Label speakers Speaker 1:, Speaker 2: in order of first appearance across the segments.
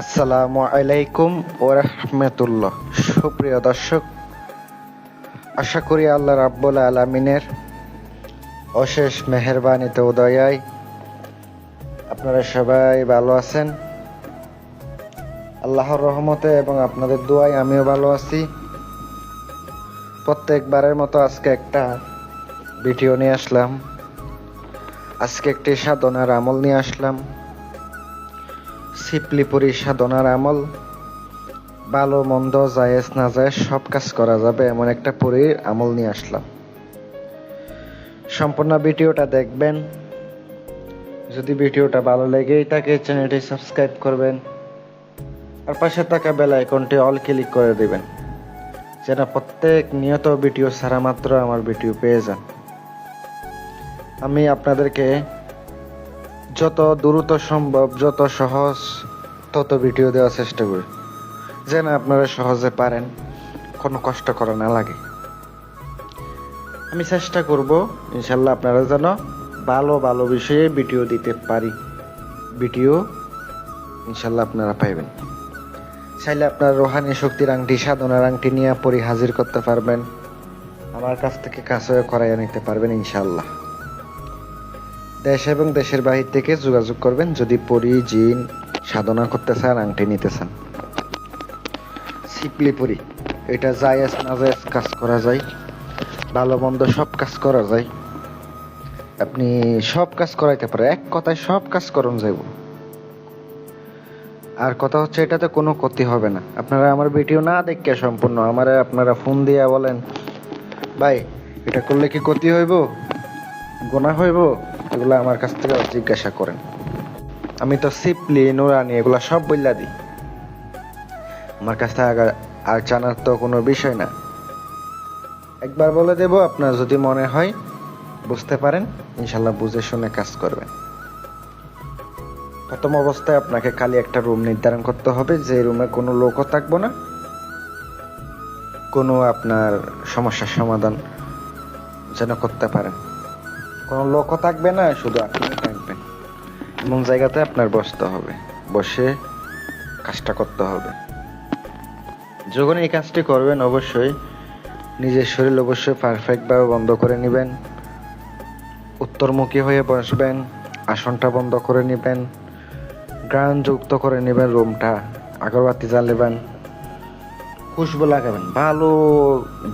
Speaker 1: আসসালামু আলাইকুম রহমতুল্লাহ। সুপ্রিয় দর্শক, আশা করি আল্লাহ রাব্বুল আলমিনের অশেষ মেহরবানিতে উদয়ায় আপনারা সবাই ভালো আছেন। আল্লাহর রহমতে এবং আপনাদের দোয়ায় আমিও ভালো আছি। প্রত্যেকবারের মতো আজকে একটা ভিডিও নিয়ে আসলাম। আজকে একটি সাধনার আমল নিয়ে আসলাম। সিপলিপুরি সাধনার আমল। ভালো মন্দ জায়েজ না জায়েজ সব কাজ করা যাবে এমন একটা পুরীর আমল নিয়ে আসলাম। সম্পূর্ণ ভিডিওটা দেখবেন। যদি ভিডিওটা ভালো লেগেই থাকে, চ্যানেলটি সাবস্ক্রাইব করবেন। আর পাশে থাকা বেল আইকনটি অল ক্লিক করে দিবেন, যেন প্রত্যেক নিয়ত ভিডিও ছাড়া মাত্র আমার ভিডিও পেয়ে যান। আমি আপনাদেরকে যত দ্রুত সম্ভব, যত সহজ, তত ভিডিও দেওয়ার চেষ্টা করি। যেন আপনারা সহজে পারেন, কোনো কষ্ট করা না লাগে। আমি চেষ্টা করব, ইনশাল্লাহ আপনারা যেন ভালো ভালো বিষয়ে ভিডিও দিতে পারি। ভিডিও, ইনশাল্লাহ আপনারা পাইবেন। চাইলে আপনার রোহানি শক্তির আংটি, সাধনার আংটি নিয়ে পরি হাজির করতে পারবেন। আমার কাছ থেকে কাছে করাইয়া নিতে পারবেন, ইনশাল্লাহ। দেশ এবং দেশের বাহির থেকে যোগাযোগ করবেন যদি পরি, জিন সাধনা করতে চান, আংটি নিতে চান। সিপলি পরি। এটা জায়েজ না জায়েজ কাজ করা যায়। ভালো মন্দ সব কাজ করা যায়। আপনি সব কাজ করাইতে পারে এক কথায় সব কাজ করুন যাইব। আর কথা হচ্ছে এটাতে কোনো ক্ষতি হবে না। আপনারা আমার ভিডিও না দেখে সম্পূর্ণ আমারে আপনারা ফোন দিয়া বলেন, ভাই, এটা করলে কি ক্ষতি হইব? গোনা হইব? এগুলো আমার কাছ থেকে জিজ্ঞাসা করেন। আমি তো সিপলি নুরানি এগুলা সব বললা দিই। আমার কাছ থেকে আর জানার তো কোনো বিষয় না। একবার বলে দেব, আপনার যদি মনে হয় বুঝতে পারেন, ইনশাল্লাহ বুঝে শুনে কাজ করবেন। প্রথম অবস্থায় আপনাকে খালি একটা রুম নির্ধারণ করতে হবে, যে রুমে কোনো লোকও থাকব না। কোনো আপনার সমস্যার সমাধান যেন করতে পারেন। কোনো লোকও থাকবে না, শুধু আপনি থাকবেন এমন জায়গাতে আপনার বসতে হবে। বসে কাজটা করতে হবে। যখন এই কাজটি করবেন, অবশ্যই নিজের শরীর অবশ্যই পারফেক্টভাবে বন্ধ করে নেবেন। উত্তরমুখী হয়ে বসবেন, আসনটা বন্ধ করে নেবেন যুক্ত করে নেবেন রুমটা, আগরবাতি জ্বালেবেন, খুশবু লাগাবেন, ভালো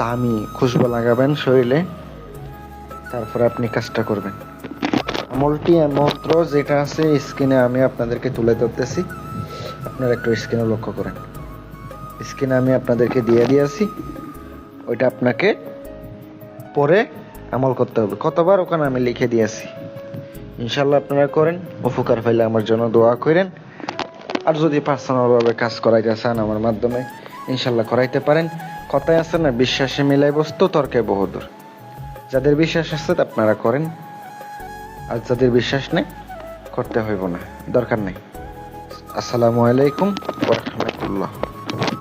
Speaker 1: দামি খুশবু লাগাবেন শরীরে। তারপরে আপনি কাজটা করবেন। আমলটি মন্ত্র যেটা আছে, স্ক্রিনে আমি আপনাদেরকে তুলে ধরতেছি। আপনারা একটু স্ক্রিনে লক্ষ্য করেন। স্ক্রিনে আমি আপনাদেরকে দিয়ে দিয়েছি। ওইটা আপনাকে পরে আমল করতে হবে। কতবার ওখানে আমি লিখে দিয়েছি। ইনশাল্লাহ আপনারা করেন। উপকার পাইলে আমার জন্য দোয়া করেন। আর যদি পার্সোনালভাবে কাজ করাইতে চান আমার মাধ্যমে ইনশাল্লাহ করাইতে পারেন। কথায় আছে না, বিশ্বাসে মিলাই বস্তু, তর্কে বহুদূর। যাদের বিশ্বাস আছে আপনারা করেন। আর যাদের বিশ্বাস নেই, করতে হইব না। দরকার নেই। আসসালামু আলাইকুম রাহমাতুল্লাহ।